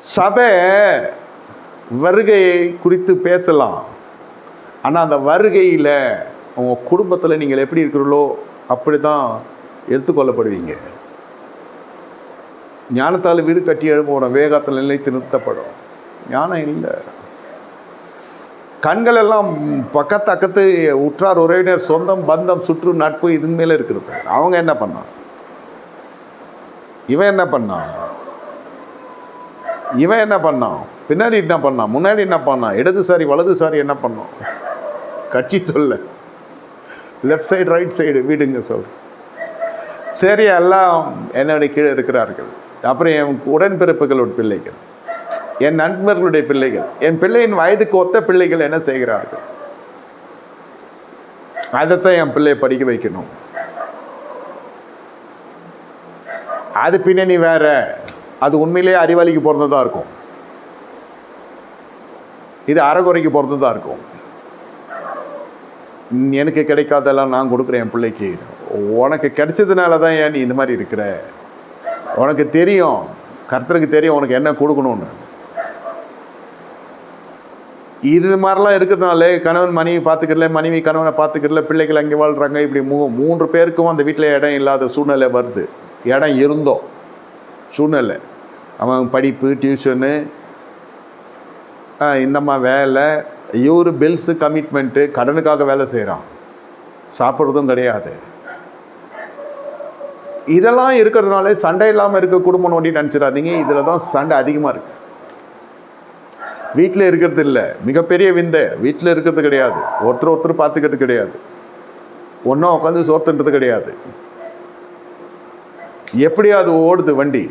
சபை வருகையை குறித்து பேசலாம். ஆனால் அந்த வருகையில் உங்கள் குடும்பத்தில் நீங்கள் எப்படி இருக்கிறீர்களோ அப்படி தான் எடுத்துக்கொள்ளப்படுவீங்க. ஞானத்தால் வீடு கட்டி எழுப்பணும் வேகத்தில் நிலைத்து நிறுத்தப்படும். ஞானம் இல்லை. கண்கள் எல்லாம் பக்கத்து அக்கத்து உற்றார் உறவினர் சொந்தம் பந்தம் சுற்று நட்பு இதுக்கு மேலே இருக்கிறது. அவங்க என்ன பண்ணான் இவன் என்ன பண்ணான் இவன் என்ன பண்ணான்? பின்னாடி என்ன பண்ணான்? முன்னாடி என்ன பண்ணான்? இடதுசாரி வலதுசாரி என்ன பண்ணான் கட்சி சொல்ல. லெஃப்ட் சைடு ரைட் சைடு வீடுங்க சொல். சரி எல்லாம் என்னுடைய கீழே இருக்கிறார்கள். அப்புறம் என் உடன்பிறப்புகளோட பிள்ளைகள். என் நண்பர்களுடைய பிள்ளைகள். என் பிள்ளையின் வயதுக்கு ஒத்த பிள்ளைகள் என்ன செய்கிறார்கள்? அதைத்தான் என் பிள்ளையை படிக்க வைக்கணும். அது பின்னணி வேற. அது உண்மையிலேயே அறிவாளிக்கு பிறந்ததாக இருக்கும். இது அறகுறைக்கு பிறந்ததாக இருக்கும். எனக்கு கிடைக்காதெல்லாம் நான் கொடுக்குறேன் என் பிள்ளைக்கு. உனக்கு கிடைச்சதுனால தான் ஏன் நீ இந்த மாதிரி இருக்கிற? உனக்கு தெரியும். கர்த்தருக்கு தெரியும் உனக்கு என்ன கொடுக்கணும்னு. இது மாதிரிலாம் இருக்கிறதுனால கணவன் மனைவி பார்த்துக்கிறல மனைவி கணவனை பார்த்துக்கிறல பிள்ளைகள் அங்கே வாழ்கிறாங்க இப்படி மூ மூன்று பேருக்கும் அந்த வீட்டில் இடம் இல்லாத சூழ்நிலை வருது. இடம் இருந்தோம். சூழ்நிலை. அவன் படிப்பு டியூஷனு இந்தம்மா வேலை. இவரு பில்ஸு கமிட்மெண்ட்டு கடனுக்காக வேலை செய்கிறான் சாப்பிட்றதும் கிடையாது. இதெல்லாம் இருக்கிறதுனால சண்டை இல்லாமல் இருக்க குடும்பம் ஒண்டி நினச்சிடாதீங்க. இதில் தான் சண்டை அதிகமாக இருக்குது வீட்டில் இருக்கிறது இல்லை. மிகப்பெரிய விந்தை. வீட்டில் இருக்கிறது கிடையாது. ஒருத்தர் ஒருத்தர் பார்த்துக்கிறது கிடையாது. ஒன்றா உட்காந்து சோர்த்துன்றது கிடையாது. எப்படியாவது ஓடுது வண்டி.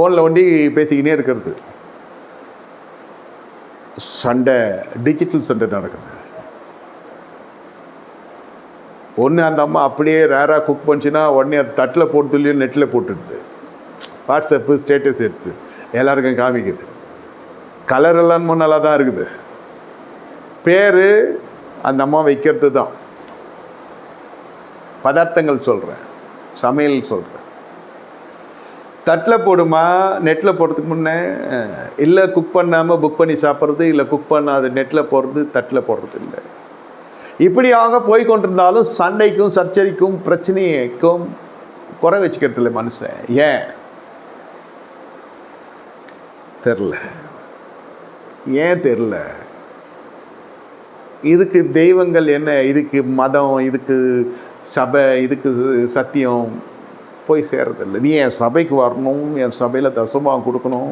ஃபோனில் வண்டி பேசிக்கினே இருக்கிறது. சண்டை டிஜிட்டல் சண்டை நடக்குது. ஒன்று அந்த அம்மா அப்படியே ரேராக குக் பண்ணிச்சுன்னா உடனே அது தட்டில் போட்டு நெட்டில் போட்டுடுது. வாட்ஸ்அப்பு ஸ்டேட்டஸ் எடுத்து எல்லாருக்கும் காமிக்குது. கலர் எல்லாம் நல்லா தான் இருக்குது. பேர் அந்த அம்மா வைக்கிறது தான் பதார்த்தங்கள் சொல்கிறேன் சமையல் சொல்கிறேன் தட்டில் போடுமா? நெட்டில் போடுறதுக்கு முன்னே இல்லை குக் பண்ணாமல் புக் பண்ணி சாப்பிட்றது இல்லை குக் பண்ணாத நெட்டில் போடுறது தட்டில் போடுறது இல்லை. இப்படியாக போய் கொண்டிருந்தாலும் சண்டைக்கும் சர்ச்சரிக்கும் பிரச்சனைக்கும் குறை வச்சுக்கிறது இல்லை மனுஷன். ஏன்? தெரில. ஏன் தெரில? இதுக்கு தெய்வங்கள் என்ன? இதுக்கு மதம் இதுக்கு சபை இதுக்கு சத்தியம் போய் சேர்றதில்ல. நீ என் சபைக்கு வரணும் என் சபையில் தசமாக கொடுக்கணும்.